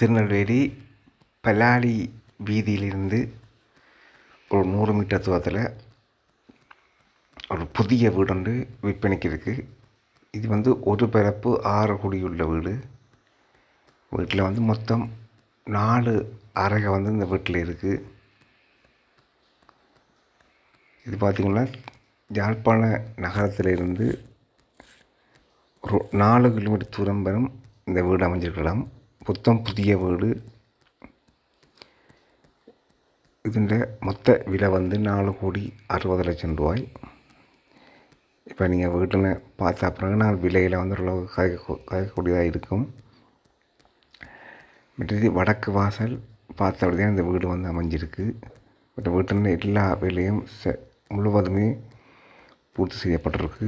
திருநெல்வேலி பலாலி வீதியிலிருந்து ஒரு நூறு மீட்டர் தூரத்தில் ஒரு புதிய வீடு ஒன்று விற்பனைக்கு இருக்குது இது வந்து ஒரு பிறப்பு ஆறு குடியுள்ள வீடு. வீட்டில் வந்து மொத்தம் நாலு அறகை வந்து இந்த வீட்டில் இருக்குது இது பார்த்திங்கன்னா யாழ்ப்பாண நகரத்திலிருந்து ஒரு நாலு கிலோமீட்டர் தூரம் வரும் இந்த வீடு அமைஞ்சிருக்கலாம். மொத்தம் புதிய வீடு ഇതിൻ്റെ மொத்த விலை வந்து நாலு கோடி அறுபது லட்சம் ரூபாய் இப்போ நீங்கள் வீட்டில் பார்த்த பிறகு நான் விலையில் வந்து ஓரளவு கதைக்க கதைக்கக்கூடியதாக இருக்கும் மற்றது வடக்கு வாசல் பார்த்தபடி தான் இந்த வீடு வந்து அமைஞ்சிருக்கு பட் வீட்டில் எல்லா வேலையும் ச முழுவதுமே பூர்த்தி செய்யப்பட்டிருக்கு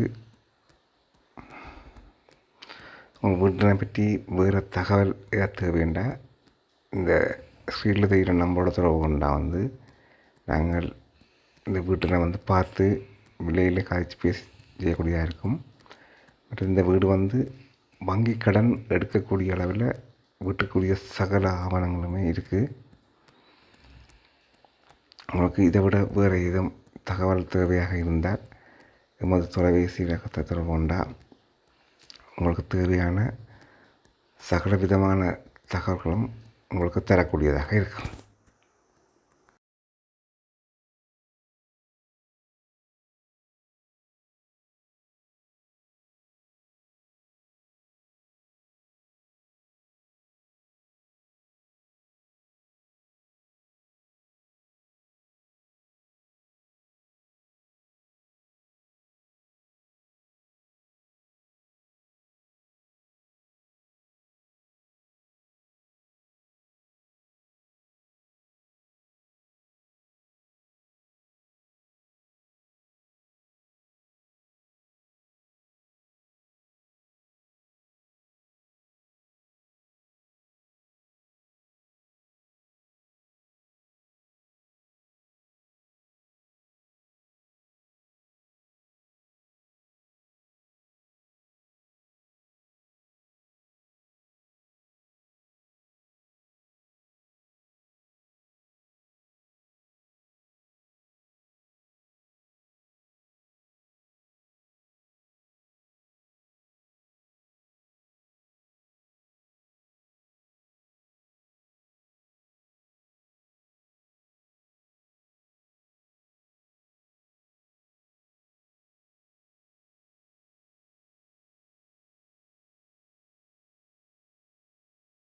உங்கள் வீட்டினை பற்றி வேறு தகவல் ஏதாவது வேண்டாம் இந்த ஸ்க்ரீனில் தெரிகிற நம்மளோட தொடர்பு கொண்டா வந்து நாங்கள் இந்த வீட்டில் வந்து பார்த்து விலையில் காய்ச்சி பேசி செய்யக்கூடியதாக இருக்கும். மற்றும் இந்த வீடு வந்து வங்கி கடன் எடுக்கக்கூடிய அளவில் வீட்டுக்குரிய சகல ஆவணங்களுமே இருக்குது உங்களுக்கு இதை விட வேறு எதுவும் தகவல் தேவையாக இருந்தால் எமது தொலைபேசி இலக்கத்தை தொடர்பு கொண்டால் உங்களுக்கு தேவையான சகல விதமான தகவல்களும் உங்களுக்கு தரக்கூடியதாக இருக்கும்.